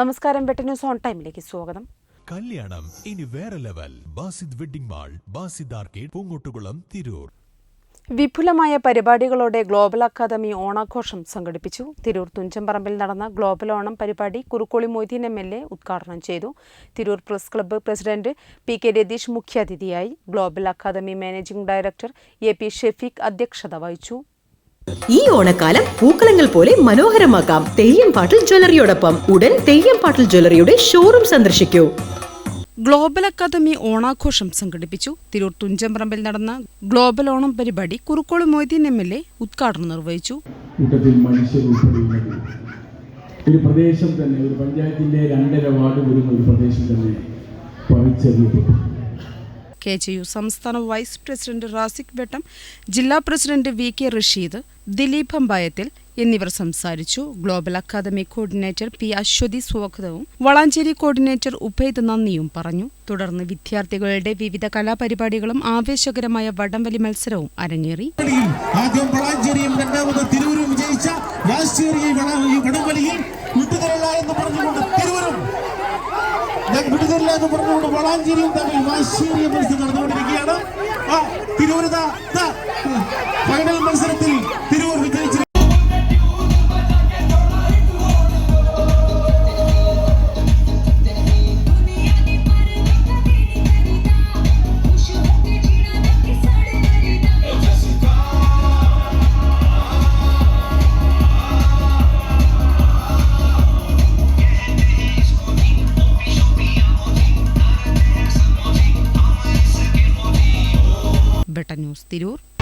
നമസ്കാരം better news on ടൈമിലേക്ക് സ്വാഗതം. കല്യാണം ഇനി വേറെ level. Basid wedding mall Basid arcade Poonkottukulam Tirur. വിപുലമായ പരിപാടികളോടെ ഗ്ലോബൽ അക്കാദമി ഓണാഘോഷം സംഘടിപ്പിച്ചു. തിരൂർ തുഞ്ചമ്പറമ്പിൽ നടന്ന ഗ്ലോബൽ ഓണം പരിപാടി Kurukkoli Moideen M L A ഉദ്ഘാടനം ചെയ്തു. Tirur press club president P K Ratheesh മുഖ്യാതിഥിയായി. Global academy managing director A P Shefeeq അധ്യക്ഷത വഹിച്ചു. ഈ ഓണക്കാലം പൂക്കളങ്ങൾ പോലെ മനോഹരമാക്കാം. തെയ്യം പാട്ടിൽ ജ്വല്ലറിയോടൊപ്പം ഉടൻ തെയ്യം പാട്ടിൽ ജ്വല്ലറിയുടെ ഷോറൂം സന്ദർശിക്കൂ. ഗ്ലോബൽ അക്കാദമി ഓണാഘോഷം സംഘടിപ്പിച്ചു. തിരൂർ തുഞ്ചമ്പറമ്പിൽ നടന്ന ഗ്ലോബൽ ഓണം പരിപാടി Kurukkoli Moideen M L A ഉദ്ഘാടനം നിർവഹിച്ചു. കൂട്ടത്തിൽ മനുഷ്യർ ഒരു പ്രദേശം തന്നെ ഒരു പഞ്ചായത്തിന്റെ രണ്ടര വാർഡ് വരുന്ന ഒരു പ്രദേശം തന്നെ പറിച്ചെറിയപ്പെട്ടു കെ ജെ യു സംസ്ഥാന വൈസ് പ്രസിഡന്റ് റാസിക് വെട്ടം ജില്ലാ president V K Rasheed Dileep Ambayathil എന്നിവർ സംസാരിച്ചു. Global academy coordinator P Aswathy സ്വാഗതവും വളാഞ്ചേരി കോർഡിനേറ്റർ ഉഭയത് നന്ദിയും പറഞ്ഞു. തുടർന്ന് വിദ്യാർത്ഥികളുടെ വിവിധ കലാപരിപാടികളും ആവേശകരമായ വടംവലി മത്സരവും അരങ്ങേറി. ആദ്യം രണ്ടാമത് തിരൂരും വിജയിച്ച എന്ന് പറഞ്ഞുകൊണ്ട് ഞാൻ വിട്ടുതരില്ല എന്ന് പറഞ്ഞുകൊണ്ട് വളാഞ്ചേരിയും തമ്മിൽ വാശിയേറിയ മത്സരം നടന്നുകൊണ്ടിരിക്കുകയാണ്. ആ ദാ ഫൈനൽ മത്സരത്തിൽ ബെട്ട ന്യൂസ് തിരൂർ